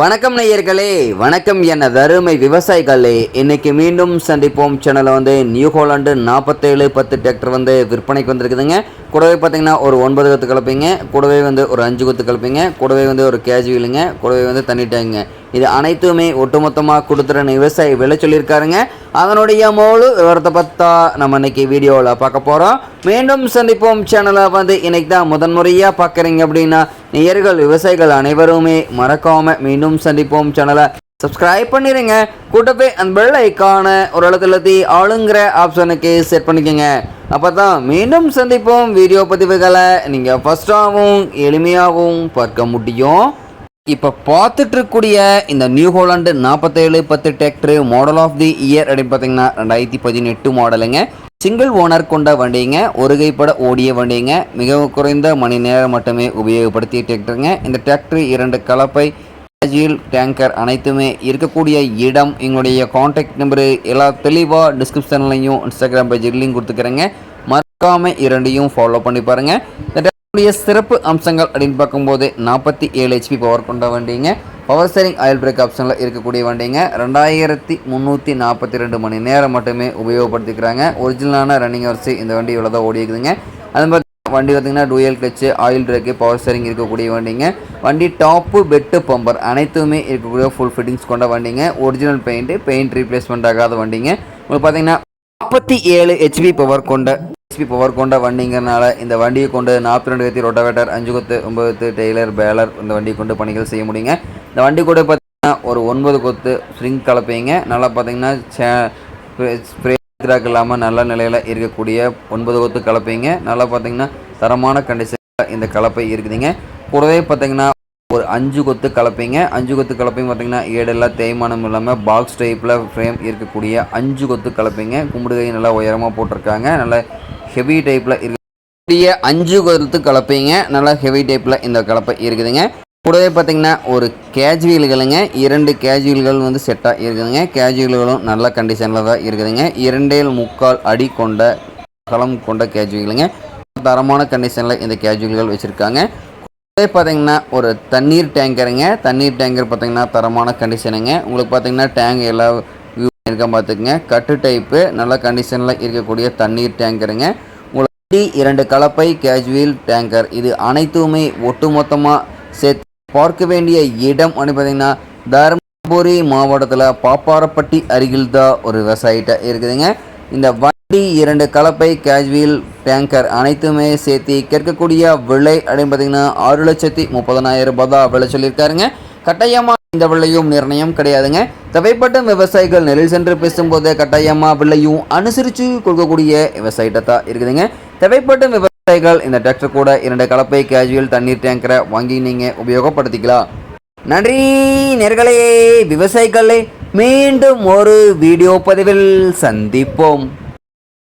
வணக்கம் நேயர்களே வணக்கம் என வறுமை விவசாயிகளே. இன்னைக்கு மீண்டும் சந்திப்போம். சேனலில் வந்து நியூ ஹோலாண்டு நாற்பத்தேழு பத்து டிராக்டர் வந்து விற்பனைக்கு வந்திருக்குதுங்க. கூடவே பார்த்தீங்கன்னா ஒரு ஒன்பது கொத்து கலப்பீங்க கூடவே வந்து ஒரு அஞ்சு கொத்து கலப்பீங்க கூடவே வந்து ஒரு கேஜுவலுங்க கூடவே வந்து தண்ணி டேங்குங்க. இது அனைத்துமே ஒட்டுமொத்தமாக கொடுத்துறன்னு விவசாயி விலை சொல்லியிருக்காருங்க. அதனுடைய மோழு விவரத்தை பார்த்தா நம்ம இன்னைக்கு வீடியோவில் பார்க்க போகிறோம் மீண்டும் சந்திப்போம். சேனலை வந்து இன்னைக்கு தான் முதன்முறையாக பார்க்குறீங்க அப்படின்னா நேயர்கள் விவசாயிகள் அனைவருமே மறக்காமல் மீண்டும் சந்திப்போம். சேனலை சப்ஸ்கிரைப் பண்ணிடுங்க கூட்டப்பே அந்த பெல் ஐக்கானை ஒரு இடத்துல ஆளுங்கிற ஆப்ஷனுக்கு செட் பண்ணிக்கோங்க. அப்போ தான் மீண்டும் சந்திப்போம். வீடியோ பதிவுகளை நீங்கள் ஃபஸ்ட்டாகவும் எளிமையாகவும் பார்க்க முடியும். இப்போ பார்த்துட்ருக்கக்கூடிய இந்த நியூ ஹோலாண்டு நாற்பத்தேழு பத்து tractor model of the year அப்படின்னு பார்த்தீங்கன்னா ரெண்டாயிரத்தி பதினெட்டு மாடலுங்க சிங்கிள் ஓனர் கொண்ட வண்டிங்க ஒரு கைப்பட ஓடிய வண்டிங்க. மிக குறைந்த மணி நேரம் மட்டுமே உபயோகப்படுத்திய டிராக்டருங்க இந்த டிராக்டர் இரண்டு கலப்பை ஜில் டேங்கர் அனைத்துமே இருக்கக்கூடிய இடம். எங்களுடைய காண்டாக்ட் நம்பரு எல்லா தெளிவாக டிஸ்கிரிப்ஷன்லையும் இன்ஸ்டாகிராம் பேஜ் லிங்க் கொடுத்துக்கிறேங்க. மறக்காமல் இரண்டையும் ஃபாலோ பண்ணி பாருங்கள் இந்த சிறப்பு அம்சங்கள் அப்படின்னு பார்க்கும்போது நாற்பத்தி ஏழு ஹெச்பி பவர் கொண்ட வண்டிங்க. பவர் ஸ்டேரிங் ஆயில் பிரேக் ஆப்ஷனில் இருக்கக்கூடிய வண்டிங்க. ரெண்டாயிரத்தி முந்நூற்றி நாற்பத்தி ரெண்டு மணி நேரம் மட்டுமே உபயோகப்படுத்திக்கிறாங்க. ஒரிஜினலான ரன்னிங் வரிசை இந்த வண்டி இவ்வளோ தான் ஓடி இருக்குதுங்க அது மாதிரி வண்டி பார்த்திங்கன்னா dual clutch oil brake power steering இருக்கக்கூடிய வண்டிங்க. வண்டி டாப்பு பெட்டு பம்பர் அனைத்துமே இருக்கக்கூடிய ஃபுல் ஃபிட்டிங்ஸ் கொண்ட வண்டிங்க. ஒரிஜினல் பெயிண்ட்டு பெயிண்ட் ரீப்ளேஸ்மெண்ட் ஆகாத வண்டிங்க. உங்களுக்கு பார்த்தீங்கன்னா நாற்பத்தி ஏழு ஹெச்பி பவர் கொண்ட ஹெச்பி பவர் கொண்ட வண்டிங்கிறனால இந்த வண்டியை கொண்டு நாற்பத்தி ரெண்டு கத்தி ரொட்டவேட்டர் அஞ்சு கொத்து ஒன்பது கொத்து டெய்லர் பேலர் இந்த வண்டியை கொண்டு பணிகள் செய்ய முடியுங்க. இந்த வண்டி கூட பார்த்தீங்கன்னா ஒரு ஒன்பது கொத்து ஸ்ப்ரிங் கலப்பீங்க. நல்லா பார்த்தீங்கன்னா ஸ்ப்ரே கிராக் இல்லாமல் நல்ல நிலையில் இருக்கக்கூடிய ஒன்பது கொத்து கலப்பைங்க. நல்லா பார்த்தீங்கன்னா தரமான கண்டிஷனில் இந்த கலப்பை இருக்குதுங்க. கூடவே பார்த்தீங்கன்னா ஒரு அஞ்சு கொத்து கலப்பைங்க. அஞ்சு கொத்து கலப்பையும் பார்த்தீங்கன்னா ஏடெல்லாம் தேய்மானம் இல்லாமல் பாக்ஸ் டைப்பில் ஃப்ரேம் இருக்கக்கூடிய அஞ்சு கொத்து கலப்பைங்க. கும்பிடுகை நல்லா உயரமாக போட்டிருக்காங்க. நல்லா ஹெவி டைப்பில் இருக்கக்கூடிய அஞ்சு கொத்து கலப்பைங்க. நல்லா ஹெவி டைப்பில் இந்த கலப்பை இருக்குதுங்க. கூடவே பார்த்தீங்கன்னா ஒரு கேஜுவல்களுங்க இரண்டு கேஜுவல்கள் வந்து செட்டாக இருக்குதுங்க. கேஜுவல்களும் நல்ல கண்டிஷனில் தான் இருக்குதுங்க. இரண்டேல் முக்கால் அடி கொண்ட களம் கொண்ட கேஜுவல்களுங்க தரமான கண்டிஷனில் இந்த கேஜுவல்கள் வச்சுருக்காங்க. கூடவே பார்த்தீங்கன்னா ஒரு தண்ணீர் டேங்கருங்க தண்ணீர் டேங்கர் பார்த்தீங்கன்னா தரமான கண்டிஷனுங்க உங்களுக்கு பார்த்தீங்கன்னா டேங்க் எல்லா வியூ இருக்க பார்த்துக்குங்க. கட்டு டைப்பு நல்ல கண்டிஷனில் இருக்கக்கூடிய தண்ணீர் டேங்கருங்க உங்களுக்கு இரண்டு கலப்பை கேஜுவல் டேங்கர் இது அனைத்துமே ஒட்டுமொத்தமாக சேர்த்து பார்க்க வேண்டிய இடம் அப்படின்னு பார்த்தீங்கன்னா தருமபுரி மாவட்டத்தில் பாப்பாரப்பட்டி அருகில் தான் ஒரு விவசாயிட்ட இருக்குதுங்க. இந்த வண்டி இரண்டு கலப்பை கேஜுவல் டேங்கர் அனைத்துமே சேர்த்து கேட்கக்கூடிய விலை அப்படின்னு பார்த்தீங்கன்னா ஆறு லட்சத்தி முப்பதனாயிரம் ரூபாய் தான் விலை சொல்லியிருக்காருங்க. கட்டாயமாக இந்த விலையும் நிர்ணயம் கிடையாதுங்க. தேவைப்பட்ட விவசாயிகள் நெல் சென்று பேசும்போது கட்டாயமாக விலையும் அனுசரித்து கொடுக்கக்கூடிய விவசாயிட்ட தான் இருக்குதுங்க. தேவைப்பட்ட விவசாயிகள் இந்த டிராக்டர் கூட இரண்டு கலப்பை கேஜுவல் தண்ணீர் டேங்கரை வாங்கி நீங்கள் உபயோகப்படுத்திக்கலாம். நன்றி நேர்களே. விவசாயிகளே மீண்டும் ஒரு வீடியோ பதிவில் சந்திப்போம்.